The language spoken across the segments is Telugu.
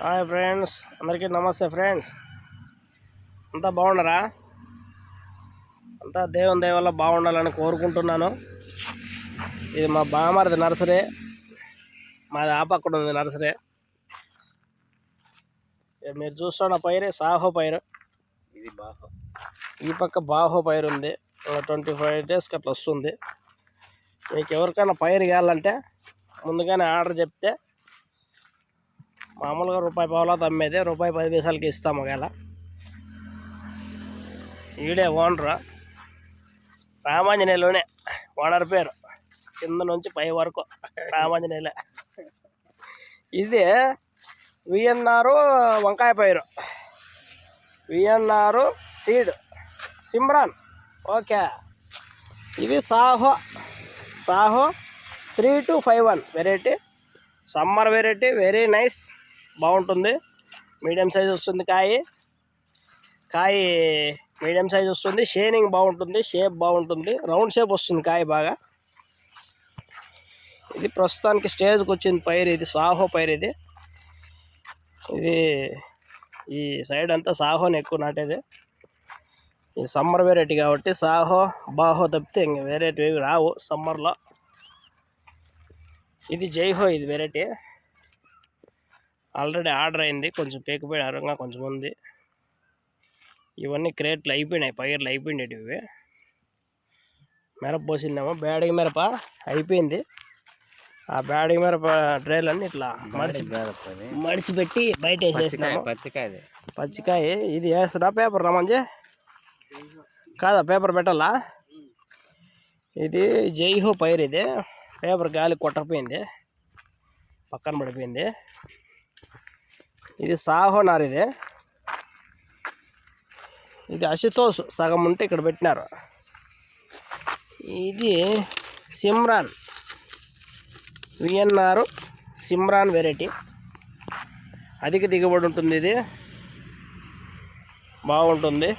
హాయ్ ఫ్రెండ్స్ అందరికీ నమస్తే ఫ్రెండ్స్. అంతా బాగున్నారా? అంతా దేవుని దయ వల్ల బాగుండాలని కోరుకుంటున్నాను. ఇది మా బామారిది నర్సరీ. మాది ఆ పక్కన ఉంది నర్సరీ మీరు చూస్తున్న పైరే సాహో పైరు. ఇది బాగా ఈ పక్క బాహో పైరు ఉంది. ట్వంటీ ఫైవ్ డేస్కి అట్లా వస్తుంది. మీకు ఎవరికైనా పైరు కావాలంటే ముందుగానే ఆర్డర్ చెప్తే మామూలుగా రూపాయి పావులా తమ్మేదే రూపాయి పది పైసలకి ఇస్తాము ఒకవేళ. ఈడే ఓనరు. రామాంజనేయులోనే ఓనర్ పేరు. కింద నుంచి పై వరకు రామాంజనేయులే. ఇది విఎన్ఆర్ వంకాయ పైరు. VNR seed. సిమ్రాన్. ఓకే. ఇది Saaho. Saaho three two five one variety. Summer variety very nice. బాగుంటుంది. మీడియం సైజ్ వస్తుంది కాయ. కాయ మీడియం సైజ్ వస్తుంది. షేనింగ్ బాగుంటుంది. షేప్ బాగుంటుంది. రౌండ్ షేప్ వస్తుంది కాయ బాగా. ఇది ప్రస్తుతానికి స్టేజ్కి వచ్చింది పైరు ఇది. సాహో పైరు ఇది. ఇది ఈ సైడ్ అంతా సాహోని ఎక్కువ నాటేది. ఈ సమ్మర్ వెరైటీ కాబట్టి సాహో బాహో తప్పితే ఇంక వెరైటీ రావు సమ్మర్లో. ఇది జైహో ఇది వెరైటీ. ఆల్రెడీ ఆర్డర్ అయింది. కొంచెం పేకపోయినారు ఇంకా కొంచెం ఉంది. ఇవన్నీ క్రేట్లు అయిపోయినాయి. పైర్లు అయిపోయినాయి ఇవి. మిరప పోసిందేమో. బ్యాడిగి మిరప అయిపోయింది. ఆ బ్యాడిగి మిరప ట్రేలన్నీ ఇట్లా మడిచి బేరపది మడిచిపెట్టి బయట వేసేసినాము. పచ్చికాయది. పచ్చికాయ ఇది వేస్తున్నా. పేపర్ రమంజీ. కాదా? పేపర్ పెట్టాలా? ఇది జైహో పైర్ ఇది. పేపర్ గాలి కొట్టకపోయింది. పక్కన పడిపోయింది. ఇది సాహో నార్ ఇది. ఇది అశుతోష్ సగం ఉంటే ఇక్కడ పెట్టినారు. ఇది సిమ్రాన్. VNR Simran variety. అధిక దిగుబడి ఉంటుంది ఇది. బాగుంటుంది.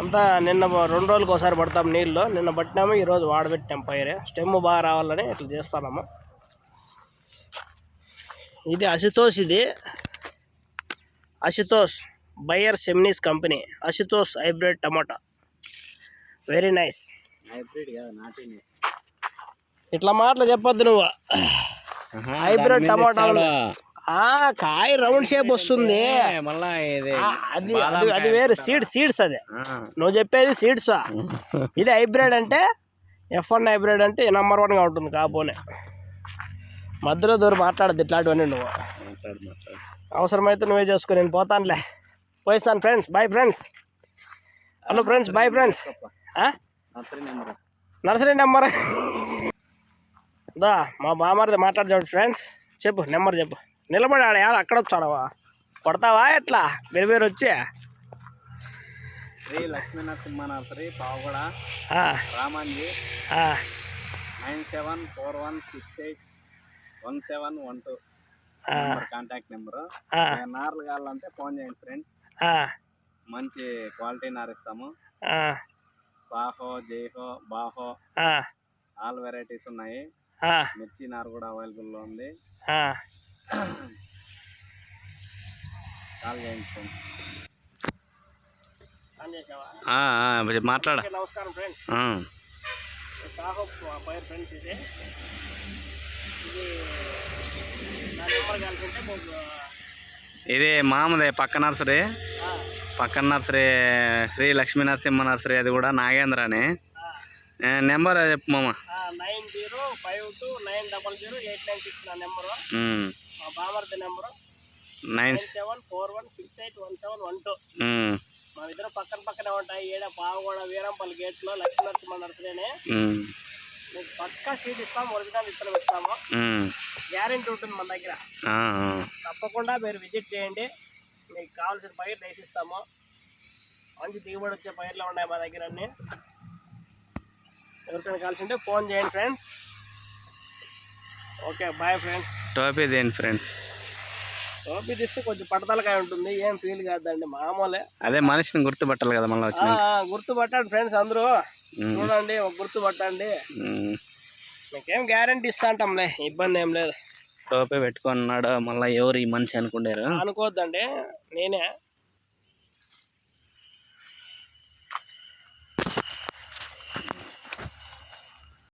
అంతా నిన్న రెండు రోజులకు ఒకసారి పడతాం నీళ్ళు. నిన్న పట్టినాము ఈరోజు వాడబెట్టాం పైరే. స్టెమ్ బాగా రావాలని ఇట్లా చేస్తున్నాము. ఇది అశుతోష్ ఇది. Ashutosh Bayer Seminis company. Ashutosh hybrid టమాటా. వెరీ నైస్ హైబ్రిడ్ ఇట్లా మాటలు చెప్పొద్దు నువ్వు. హైబ్రిడ్ టమాటా ఉంది. ఆ, కాయ రౌండ్ షేప్ వస్తుంది. అది అది వేరే. సీడ్ సీడ్స్ అది. నువ్వు చెప్పేది సీడ్స్ ఇది హైబ్రిడ్ అంటే ఎఫ్ వన్ హైబ్రిడ్ అంటే నెంబర్ వన్గా ఉంటుంది కాపోనే మధ్యలో దూరం మాట్లాడద్దు ఇట్లాంటివన్నీ నువ్వు. అవసరమైతే నువ్వే చేసుకో నేను పోతానులే. పోయిస్తాను friends bye friends. Hello friends bye friends. Nursery number. దా మా బామారిది మాట్లాడదాడు ఫ్రెండ్స్. చెప్పు నెంబర్ చెప్పు. నిలబడి ఆడ ఏడ అక్కడ వచ్చాడవా? కొడతావా ఎట్లా? వేరు వేరు వచ్చి. Shri Lakshmi Narasimha nursery Pavagada. Ramanji. Nine seven four one six eight. One seven one two ఆ, కాంటాక్ట్ నెంబరు. ఆ, నార్లు కావాలంటే ఫోన్ చేయండి ఫ్రెండ్స్. ఆ, మంచి క్వాలిటీ నార్ ఇస్తాము ఆ, సాహో జైహో బాహో ఆ, ఆల్ వెరైటీస్ ఉన్నాయి. ఆ, మిర్చి నార్ కూడా అవైలబుల్లో ఉంది. ఆ. కాల్ చేయండి ఫ్రెండ్స్? మాట్లాడ. నమస్కారం ఫ్రెండ్స్. సాహో పైర్ ఫ్రెండ్స్ ఇది. ఇది నా నెంబర్ కలిసింటే మీకు ఇది మామదే పక్క నర్సరీ. పక్కన నర్సరీ శ్రీ లక్ష్మీ నరసింహ నర్సరీ అది కూడా నాగేంద్ర అని నెంబర్ చెప్పు మామ. Nine zero five two nine double zero eight nine six నా నెంబరు. మా బామర్ది number. Nine seven four one six eight one seven one two. మా ఇద్దరు పక్కన పక్కనే ఉంటాయి. ఈడ పావగూడ వీరంపల్లి గేట్లో లక్ష్మీ నరసింహ నర్సరీనే. మీకు పక్కా సీట్ ఇస్తాము ఒరిజినల్ విత్తనం ఇస్తాము. గ్యారెంటీ ఉంటుంది మన దగ్గర. తప్పకుండా మీరు విజిట్ చేయండి. మీకు కావాల్సిన పైర్లు వేసిస్తాము మంచి దిగుబడి వచ్చే పైర్లు ఉన్నాయి మా దగ్గర అన్ని. ఎవరికైనా కావాల్సి ఉంటే ఫోన్ చేయండి ఫ్రెండ్స్ ఓకే బాయ్ ఫ్రెండ్స్ టోపీ దేని ఫ్రెండ్ టోపీ తీస్తే కొంచెం పడతలకాయ ఉంటుంది. ఏం ఫీల్ కాదండి మామూలే. అదే మనిషిని గుర్తుపట్టాలి కదా మళ్ళీ వచ్చిన గుర్తుపట్టండి ఫ్రెండ్స్ అందరూ. చూడండి ఒక గుర్తుపట్టండి. మీకేం గ్యారంటీ ఇస్తా అంటాంలే ఇబ్బంది ఏం లేదు. టోపీ పెట్టుకున్నాడు మళ్ళీ ఎవరు ఈ మనిషి అనుకుంటారు? అనుకోవద్దండి నేనే.